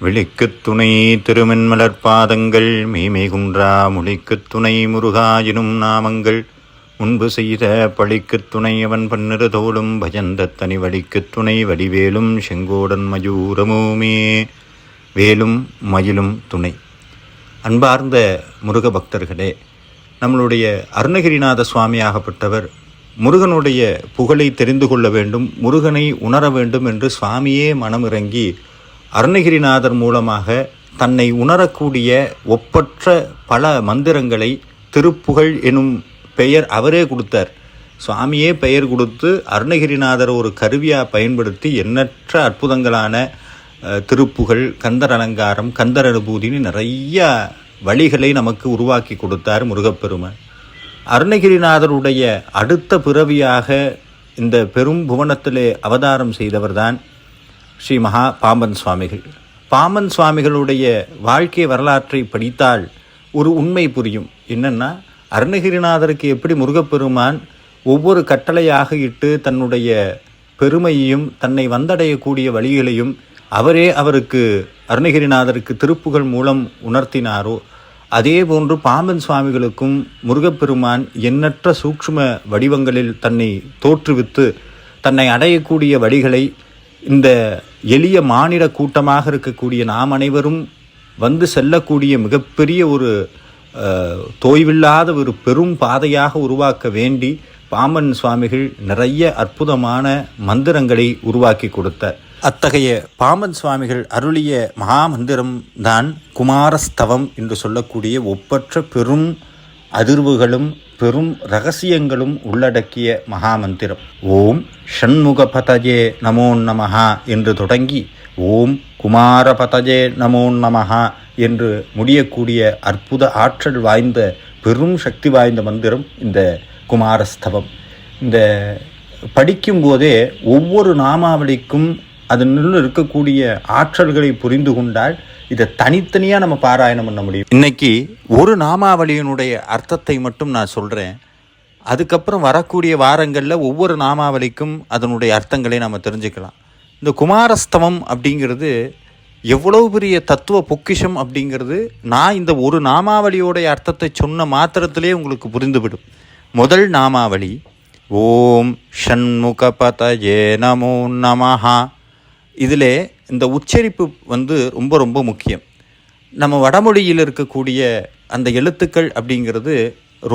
விழிக்குத் துணை திருமென்மலர்பாதங்கள் மெய்மை குன்றா மொழிக்குத் துணை முருகா எனும் நாமங்கள். முன்பு செய்த பழிக்குத் துணை அவன் பன்னிரு தோளும் பஜந்த தனி வழிக்குத் துணை வடிவேலும் செங்கோடன் மயூரமுமே வேலும் மயிலும் துணை. அன்பார்ந்த முருக பக்தர்களே நம்மளுடைய அருணகிரிநாத சுவாமியாகப்பட்டவர் முருகனுடைய புகழை தெரிந்து கொள்ள வேண்டும் முருகனை உணர வேண்டும் என்று சுவாமியே மனமிறங்கி அருணகிரிநாதர் மூலமாக தன்னை உணரக்கூடிய ஒப்பற்ற பல மந்திரங்களை திருப்புகழ் எனும் பெயர் அவரே கொடுத்தார். சுவாமியே பெயர் கொடுத்து அருணகிரிநாதர் ஒரு கருவியாக பயன்படுத்தி எண்ணற்ற அற்புதங்களான திருப்புகழ் கந்தர் அலங்காரம் கந்தர் அனுபூதின்னு நிறைய வழிகளை நமக்கு உருவாக்கி கொடுத்தார் முருகப்பெருமான். அருணகிரிநாதருடைய அடுத்த பிறவியாக இந்த பெரும் புவனத்திலே அவதாரம் செய்தவர்தான் ஸ்ரீ மகா பாம்பன் சுவாமிகள். பாம்பன் சுவாமிகளுடைய வாழ்க்கை வரலாற்றை படித்தால் ஒரு உண்மை புரியும். என்னென்னா அருணகிரிநாதருக்கு எப்படி முருகப்பெருமான் ஒவ்வொரு கட்டளையாக இட்டு தன்னுடைய பெருமையையும் தன்னை வந்தடையக்கூடிய வழிகளையும் அவரே அவருக்கு அருணகிரிநாதருக்கு திருப்புகள் மூலம் உணர்த்தினாரோ அதே போன்று பாம்பன் சுவாமிகளுக்கும் முருகப்பெருமான் எண்ணற்ற சூக்ஷ்ம வடிவங்களில் தன்னை தோற்றுவித்து தன்னை அடையக்கூடிய வழிகளை இந்த எளிய மாநில கூட்டமாக இருக்கக்கூடிய நாம் அனைவரும் வந்து செல்லக்கூடிய மிகப்பெரிய ஒரு தோய்வில்லாத ஒரு பெரும் பாதையாக உருவாக்க வேண்டி பாமன் சுவாமிகள் நிறைய அற்புதமான மந்திரங்களை உருவாக்கி கொடுத்தார் அத்தகைய பாமன் சுவாமிகள் அருளிய மகா மந்திரம் தான் குமாரஸ்தவம் என்று சொல்லக்கூடிய ஒப்பற்ற பெரும் அதிர்வுகளும் பெரும் ரகசியங்களும் உள்ளடக்கிய மகாமந்திரம். ஓம் ஷண்முகபதஜே நமோ நமஹா என்று தொடங்கி ஓம் குமாரபதஜே நமோ நமஹா என்று முடியக்கூடிய அற்புத ஆற்றல் வாய்ந்த பெரும் சக்தி வாய்ந்த மந்திரம் இந்த குமாரஸ்தவம். இந்த படிக்கும்போதே ஒவ்வொரு நாமாவளிக்கும் அதனுள்ள இருக்கக்கூடிய ஆற்றல்களை புரிந்து கொண்டால் இதை தனித்தனியாக நம்ம பாராயணம் பண்ண முடியும். இன்னைக்கு ஒரு நாமாவளியினுடைய அர்த்தத்தை மட்டும் நான் சொல்கிறேன் அதுக்கப்புறம் வரக்கூடிய வாரங்களில் ஒவ்வொரு நாமாவளிக்கும் அதனுடைய அர்த்தங்களை நம்ம தெரிஞ்சுக்கலாம். இந்த குமாரஸ்தவம் அப்படிங்கிறது எவ்வளவு பெரிய தத்துவ பொக்கிஷம் அப்படிங்கிறது நான் இந்த ஒரு நாமாவளியோடைய அர்த்தத்தை சொன்ன மாத்திரத்திலே உங்களுக்கு புரிந்துவிடும். முதல் நாமாவளி ஓம் ஷண்முகபதயே நமோ நமஹா. இதில் இந்த உச்சரிப்பு வந்து ரொம்ப ரொம்ப முக்கியம். நம்ம வடமொழியில் இருக்கக்கூடிய அந்த எழுத்துக்கள் அப்படிங்கிறது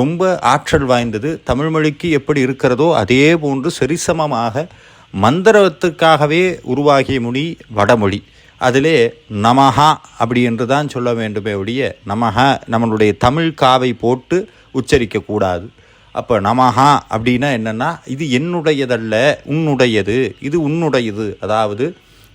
ரொம்ப ஆற்றல் வாய்ந்தது. தமிழ்மொழிக்கு எப்படி இருக்கிறதோ அதே போன்று சரிசமமாக மந்திரத்துக்காகவே உருவாகிய மொழி வடமொழி. அதிலே நமஹா அப்படி என்று தான் சொல்ல வேண்டுமே ஒழிய நமஹா நம்மளுடைய தமிழ் காவை போட்டு உச்சரிக்கக்கூடாது அப்போ நமஹா அப்படின்னா என்னென்னா இது என்னுடையதல்ல உன்னுடையது இது உன்னுடையது. அதாவது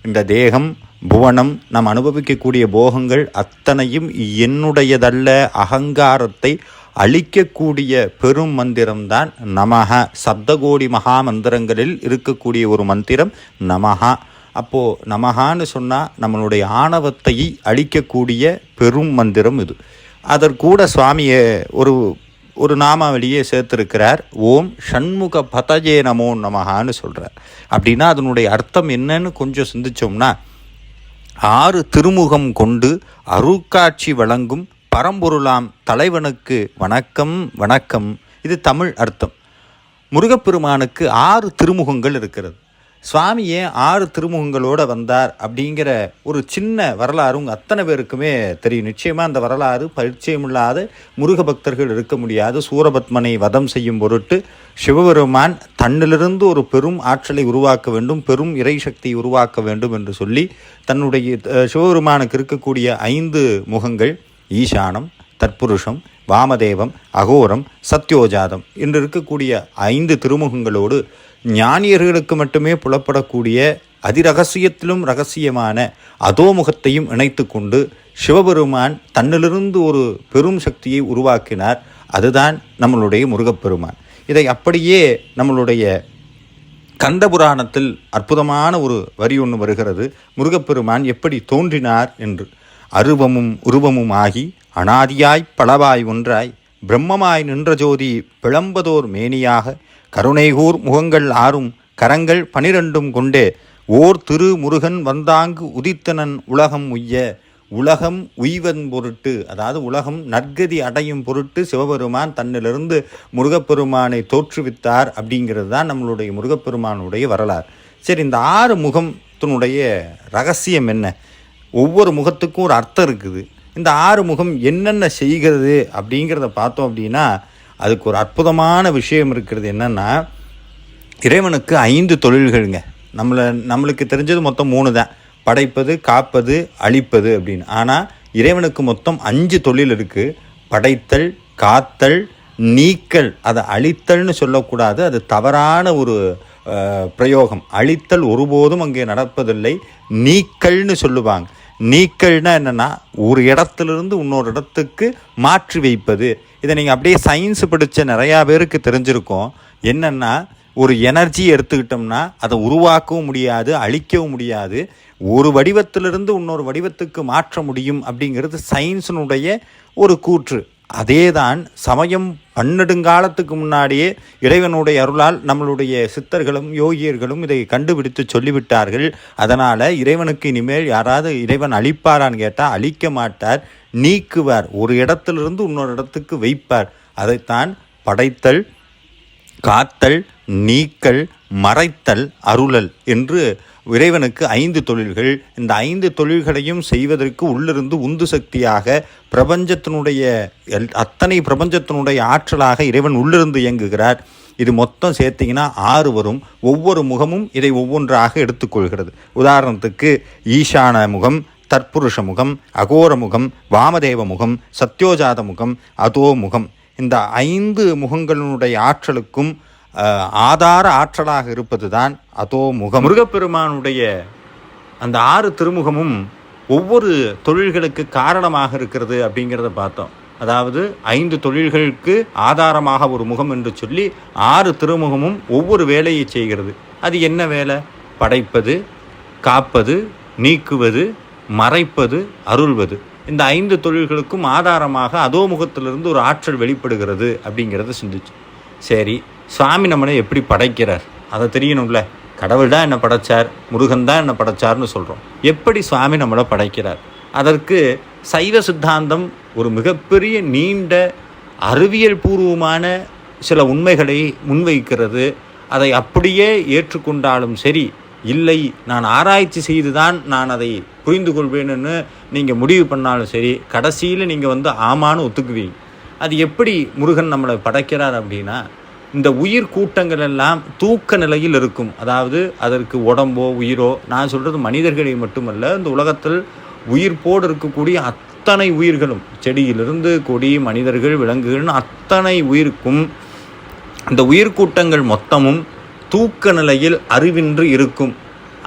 இந்த தேகம் புவனம் நாம் அனுபவிக்கக்கூடிய போகங்கள் அத்தனையும் என்னுடையதல்ல. அகங்காரத்தை அழிக்கக்கூடிய பெரும் மந்திரம்தான் நமக சப்தகோடி மகா மந்திரங்களில் இருக்கக்கூடிய ஒரு மந்திரம் நமகா அப்போது நமகான்னு சொன்னால் நம்மளுடைய ஆணவத்தை அழிக்கக்கூடிய பெரும் மந்திரம் இது. அதற்கூட சுவாமியை ஒரு ஒரு நாமாவளியே சேர்த்திருக்கிறார். ஓம் ஷண்முக பதஜே நமோ நமஹான்னு சொல்கிறார் அப்படின்னா அதனுடைய அர்த்தம் என்னன்னு கொஞ்சம் சிந்திச்சோம்னா ஆறு திருமுகம் கொண்டு அருட்காட்சி வழங்கும் பரம்பொருளாம் தலைவனுக்கு வணக்கம் வணக்கம். இது தமிழ் அர்த்தம். முருகப்பெருமானுக்கு ஆறு திருமுகங்கள் இருக்கிறது. சுவாமி ஏன் ஆறு திருமுகங்களோட வந்தார் அப்படிங்கிற ஒரு சின்ன வரலாறு உங்கள் அத்தனை பேருக்குமே தெரியும். நிச்சயமாக அந்த வரலாறு பரிச்சயமில்லாத முருக பக்தர்கள் இருக்க முடியாது. சூரபத்மனை வதம் செய்யும் பொருட்டு சிவபெருமான் தன்னிலிருந்து ஒரு பெரும் ஆற்றலை உருவாக்க வேண்டும் பெரும் இறை சக்தியை உருவாக்க வேண்டும் என்று சொல்லி தன்னுடைய சிவபெருமானுக்கு இருக்கக்கூடிய ஐந்து முகங்கள் ஈசானம் தற்புருஷம் வாமதேவம் அகோரம் சத்யோஜாதம் என்று இருக்கக்கூடிய ஐந்து திருமுகங்களோடு ஞானியர்களுக்கு மட்டுமே புலப்படக்கூடிய அதிரகசியத்திலும் ரகசியமான அதோமுகத்தையும் இணைத்து கொண்டு சிவபெருமான் தன்னிலிருந்து ஒரு பெரும் சக்தியை உருவாக்கினார். அதுதான் நம்மளுடைய முருகப்பெருமான். இதை அப்படியே நம்மளுடைய கந்த புராணத்தில் அற்புதமான ஒரு வரி ஒன்று வருகிறது. முருகப்பெருமான் எப்படி தோன்றினார் என்று. அருவமும் உருவமும் ஆகி அனாதியாய் பலவாய் ஒன்றாய் பிரம்மமாய் நின்ற ஜோதி பிளம்பதோர் மேனியாக கருணைகூர் முகங்கள் ஆறும் கரங்கள் பனிரெண்டும் கொண்டே ஓர் திரு முருகன் வந்தாங்கு உதித்தனன் உலகம் உய்ய உலகம் உய்வன் பொருட்டு அதாவது உலகம் நற்கதி அடையும் பொருட்டு சிவபெருமான் தன்னிலிருந்து முருகப்பெருமானை தோற்றுவித்தார் அப்படிங்கிறது தான் நம்மளுடைய முருகப்பெருமானுடைய வரலாறு. சரி இந்த ஆறு முகத்தினுடைய ரகசியம் என்ன? ஒவ்வொரு முகத்துக்கும் ஒரு அர்த்தம் இருக்குது. இந்த ஆறு முகம் என்னென்ன செய்கிறது அப்படிங்கிறத பார்த்தோம் அப்படின்னா அதுக்கு ஒரு அற்புதமான விஷயம் இருக்கிறது என்னென்னா இறைவனுக்கு ஐந்து தொழில்கள்ங்க. நம்மளை நம்மளுக்கு தெரிஞ்சது மொத்தம் மூணு தான். படைப்பது காப்பது அழிப்பது அப்படின்னு. ஆனால் இறைவனுக்கு மொத்தம் அஞ்சு தொழில் இருக்குது படைத்தல் காத்தல் நீக்கல். அதை அழித்தல்னு சொல்லக்கூடாது. அது தவறான ஒரு பிரயோகம். அழித்தல் ஒருபோதும் அங்கே நடப்பதில்லை. நீக்கல்னு சொல்லுவாங்க. நீக்கல்னா என்னென்னா ஒரு இடத்துலேருந்து இன்னொரு இடத்துக்கு மாற்றி வைப்பது. இதை நீங்கள் அப்படியே சயின்ஸ் படித்த நிறையா பேருக்கு தெரிஞ்சிருக்கோம். என்னென்னா ஒரு எனர்ஜி எடுத்துக்கிட்டோம்னா அதை உருவாக்கவும் முடியாது அழிக்கவும் முடியாது. ஒரு வடிவத்திலிருந்து இன்னொரு வடிவத்துக்கு மாற்ற முடியும் அப்படிங்கிறது சயின்ஸினுடைய ஒரு கூற்று. அதேதான் சமயம் பன்னெடுங்காலத்துக்கு முன்னாடியே இறைவனுடைய அருளால் நம்மளுடைய சித்தர்களும் யோகியர்களும் இதை கண்டுபிடித்து சொல்லிவிட்டார்கள். அதனால் இறைவனுக்கு இனிமேல் யாராவது இறைவன் அழிப்பாரான்னு கேட்டால் அழிக்க மாட்டார் நீக்குவார். ஒரு இடத்திலிருந்து இன்னொரு இடத்துக்கு வைப்பார். அதைத்தான் படைத்தல் காத்தல் நீக்கல் மறைத்தல் அருளல் என்று இறைவனுக்கு ஐந்து தொழில்கள். இந்த ஐந்து தொழில்களையும் செய்வதற்கு உள்ளிருந்து உந்து சக்தியாக பிரபஞ்சத்தினுடைய எல்- அத்தனை பிரபஞ்சத்தினுடைய ஆற்றலாக இறைவன் உள்ளிருந்து இயங்குகிறார். இது மொத்தம் சேர்த்திங்கன்னா ஆறு வரும். ஒவ்வொரு முகமும் இதை ஒவ்வொன்றாக எடுத்துக்கொள்கிறது. உதாரணத்துக்கு ஈசான முகம் தற்புருஷ முகம் அகோர முகம் வாமதேவ முகம் சத்யோஜாத முகம் அதோ முகம். இந்த ஐந்து முகங்களினுடைய ஆற்றலுக்கும் ஆதார ஆற்றலாக இருப்பது தான் அதோ முகம். முருகப்பெருமானுடைய அந்த ஆறு திருமுகமும் ஒவ்வொரு தொழில்களுக்கு காரணமாக இருக்கிறது அப்படிங்கிறத பார்த்தோம். அதாவது ஐந்து தொழில்களுக்கு ஆதாரமாக ஒரு முகம் என்று சொல்லி ஆறு திருமுகமும் ஒவ்வொரு வேலையை செய்கிறது. அது என்ன வேலை? படைப்பது காப்பது நீக்குவது மறைப்பது அருள்வது. இந்த ஐந்து தொழில்களுக்கும் ஆதாரமாக அதோ முகத்திலிருந்து ஒரு ஆற்றல் வெளிப்படுகிறது அப்படிங்கிறத சிந்திச்சு. சரி சுவாமி நம்மளை எப்படி படைக்கிறார்? அதை தெரியணும்ல. கடவுள் தான் என்ன படைச்சார்? முருகன் தான் என்ன படைச்சார்னு சொல்கிறோம் எப்படி சுவாமி நம்மளை படைக்கிறார்? அதற்கு சைவ சித்தாந்தம் ஒரு மிகப்பெரிய நீண்ட அறிவியல் பூர்வமான சில உண்மைகளை முன்வைக்கிறது. அதை அப்படியே ஏற்றுக்கொண்டாலும் சரி இல்லை நான் ஆராய்ச்சி செய்து தான் நான் அதை புரிந்து கொள்வேன்னு நீங்கள் முடிவு பண்ணாலும் சரி கடைசியில் நீங்கள் வந்து ஆமான்னு ஒத்துக்குவீங்க. அது எப்படி முருகன் நம்மளை படைக்கிறார் அப்படின்னா இந்த உயிர் கூட்டங்கள் எல்லாம் தூக்க நிலையில் இருக்கும். அதாவது அதற்கு உடம்போ உயிரோ நான் சொல்கிறது மனிதர்களை மட்டுமல்ல இந்த உலகத்தில் உயிர்ப்போடு இருக்கக்கூடிய அத்தனை உயிர்களும் செடியிலிருந்து கொடி மனிதர்கள் விலங்குகள்னு அத்தனை உயிருக்கும் அந்த உயிர்க்கூட்டங்கள் மொத்தமும் தூக்க நிலையில் அறிவின்றி இருக்கும்.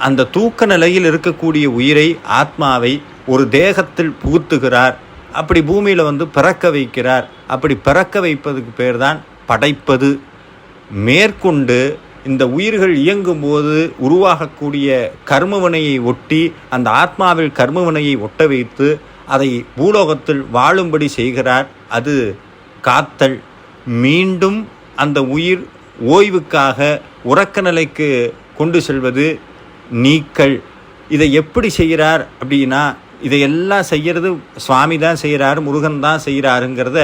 அந்த தூக்க நிலையில் இருக்கக்கூடிய உயிரை ஆத்மாவை ஒரு தேகத்தில் புகுத்துகிறார். அப்படி பூமியில் வந்து பிறக்க வைக்கிறார். அப்படி பிறக்க வைப்பதுக்கு பேர் தான் படைப்பது. மேற்கொண்டு இந்த உயிர்கள் இயங்கும்போது உருவாகக்கூடிய கர்மவினையை ஒட்டி அந்த ஆத்மாவில் கர்மவினையை ஒட்ட வைத்து அதை பூலோகத்தில் வாழும்படி செய்கிறார். அது காத்தல். மீண்டும் அந்த உயிர் ஓய்வுக்காக உறக்க நிலைக்கு கொண்டு செல்வது நீக்கல். இதை எப்படி செய்கிறார் அப்படின்னா இதையெல்லாம் செய்கிறது சுவாமி தான் செய்கிறாரு முருகன் தான் செய்கிறாருங்கிறத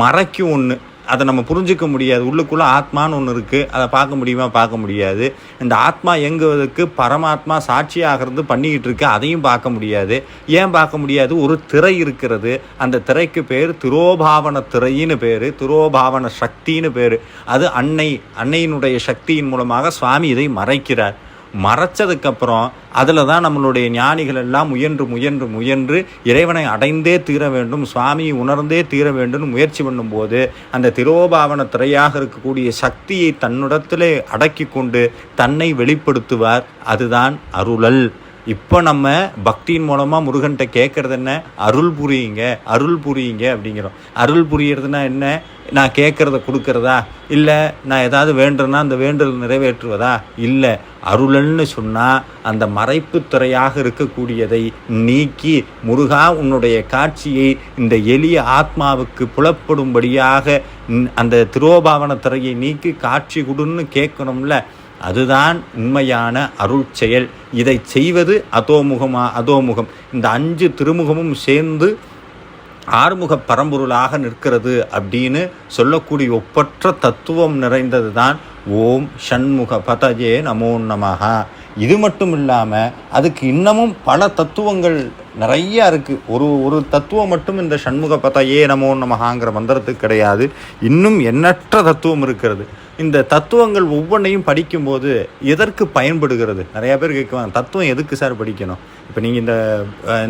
மறைக்கும் ஒன்று அதை நம்ம புரிஞ்சிக்க முடியாது. உள்ளுக்குள்ளே ஆத்மான்னு ஒன்று இருக்குது அதை பார்க்க முடியுமா? பார்க்க முடியாது. இந்த ஆத்மா இயங்குவதற்கு பரமாத்மா சாட்சியாகிறது பண்ணிக்கிட்டு இருக்கு. அதையும் பார்க்க முடியாது. ஏன் பார்க்க முடியாது? ஒரு திரை இருக்கிறது. அந்த திரைக்கு பேர் திரோபாவன திரைன்னு பேர். திரோபாவன சக்தின்னு பேர். அது அன்னை அன்னையினுடைய சக்தியின் மூலமாக சுவாமி இதை மறைக்கிறார். மறைச்சதுக்கப்புறம் அதில் தான் நம்மளுடைய ஞானிகள் எல்லாம் முயன்று முயன்று முயன்று இறைவனை அடைந்தே தீர வேண்டும் சுவாமியை உணர்ந்தே தீர வேண்டும் முயற்சி பண்ணும்போது அந்த திரோபாவன திரையாக இருக்கக்கூடிய சக்தியை தன்னிடத்திலே அடக்கி கொண்டு தன்னை வெளிப்படுத்துவார். அதுதான் அருளல். இப்போ நம்ம பக்தியின் மூலமாக முருகன்கிட்ட கேட்குறது என்ன? அருள் புரியுங்க அருள் புரியுங்க அப்படிங்கிறோம். அருள் புரியறதுனா என்ன? நான் கேட்குறத கொடுக்கறதா? இல்லை நான் ஏதாவது வேண்டுறேன்னா அந்த வேண்டுதல் நிறைவேற்றுவதா? இல்லை. அருளல்னு சொன்னால் அந்த மறைப்பு துறையாக இருக்கக்கூடியதை நீக்கி முருகா உன்னுடைய காட்சியை இந்த எளிய ஆத்மாவுக்கு புலப்படும்படியாக அந்த திரோபாவன திரையை நீக்கி காட்சி கொடுன்னு கேட்கணும்ல. அதுதான் உண்மையான அருள் செயல். இதை செய்வது அதோமுகமா அதோமுகம். இந்த அஞ்சு திருமுகமும் சேர்ந்து ஆறுமுக பரம்பொருளாக நிற்கிறது அப்படின்னு சொல்லக்கூடிய ஒப்பற்ற தத்துவம் நிறைந்தது தான் ஓம் ஷண்முக பதஜே நமோ நமஹ. இது மட்டும் இல்லாமல் அதுக்கு இன்னமும் பல தத்துவங்கள் நிறையா இருக்குது ஒரு ஒரு தத்துவம் மட்டும் இந்த ஷண்முக பதையே நமோ நமகாங்கிற மந்திரத்துக்கு கிடையாது. இன்னும் எண்ணற்ற தத்துவம் இருக்கிறது. இந்த தத்துவங்கள் ஒவ்வொன்றையும் படிக்கும்போது எதற்கு பயன்படுகிறது? நிறையா பேர் கேட்குவாங்க தத்துவம் எதுக்கு சார் படிக்கணும்? இப்போ நீங்கள் இந்த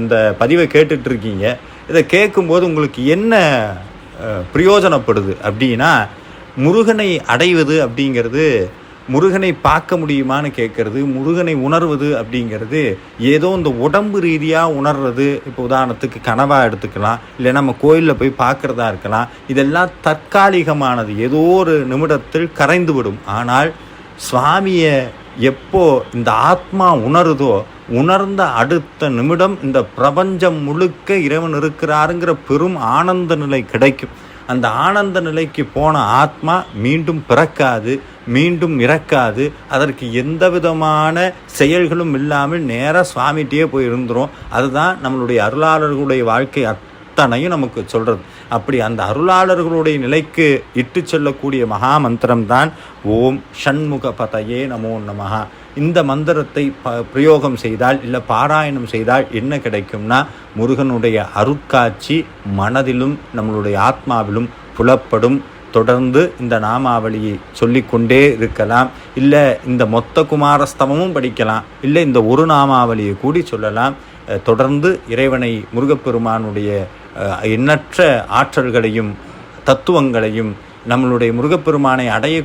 இந்த பதிவை கேட்டுட்டு இருக்கீங்க. இதை கேட்கும்போது உங்களுக்கு என்ன பிரயோஜனப்படுது அப்படின்னா முருகனை அடைவது அப்படிங்கிறது முருகனை பார்க்க முடியுமான்னு கேட்குறது முருகனை உணர்வது அப்படிங்கிறது ஏதோ இந்த உடம்பு ரீதியாக உணர்றது இப்போ உதாரணத்துக்கு கனவாக எடுத்துக்கலாம் இல்லை நம்ம கோயிலில் போய் பார்க்குறதா இருக்கலாம் இதெல்லாம் தற்காலிகமானது ஏதோ ஒரு நிமிடத்தில் கரைந்து விடும் ஆனால் சுவாமியை எப்போ இந்த ஆத்மா உணருதோ உணர்ந்த அடுத்த நிமிடம் இந்த பிரபஞ்சம் முழுக்க இறைவன் இருக்கிறாருங்கிற பெரும் ஆனந்த நிலை கிடைக்கும். அந்த ஆனந்த நிலைக்கு போன ஆத்மா மீண்டும் பிறக்காது மீண்டும் இறக்காது. அதற்கு எந்த விதமான செயல்களும் இல்லாமல் நேராக சுவாமிகிட்டே போய் இருந்துரும் அதுதான் நம்மளுடைய அருளாளர்களுடைய வாழ்க்கை அத்தனையும் நமக்கு சொல்கிறது அப்படி அந்த அருளாளர்களுடைய நிலைக்கு இட்டு செல்லக்கூடிய மகா மந்திரம்தான் ஓம் ஷண்முக பதையே நமோ நமகா இந்த மந்திரத்தை ப பிரயோகம் செய்தால் இல்லை பாராயணம் செய்தால் என்ன கிடைக்கும்னா முருகனுடைய அருட்காட்சி மனதிலும் நம்மளுடைய ஆத்மாவிலும் புலப்படும் தொடர்ந்து இந்த நாமாவளியை சொல்லிக்கொண்டே இருக்கலாம். இல்லை இந்த மொத்த குமாரஸ்தவமும் படிக்கலாம். இல்லை இந்த ஒரு நாமாவளியை கூடி சொல்லலாம். தொடர்ந்து இறைவனை முருகப்பெருமானுடைய எண்ணற்ற ஆற்றல்களையும் தத்துவங்களையும் நம்மளுடைய முருகப்பெருமானை அடைய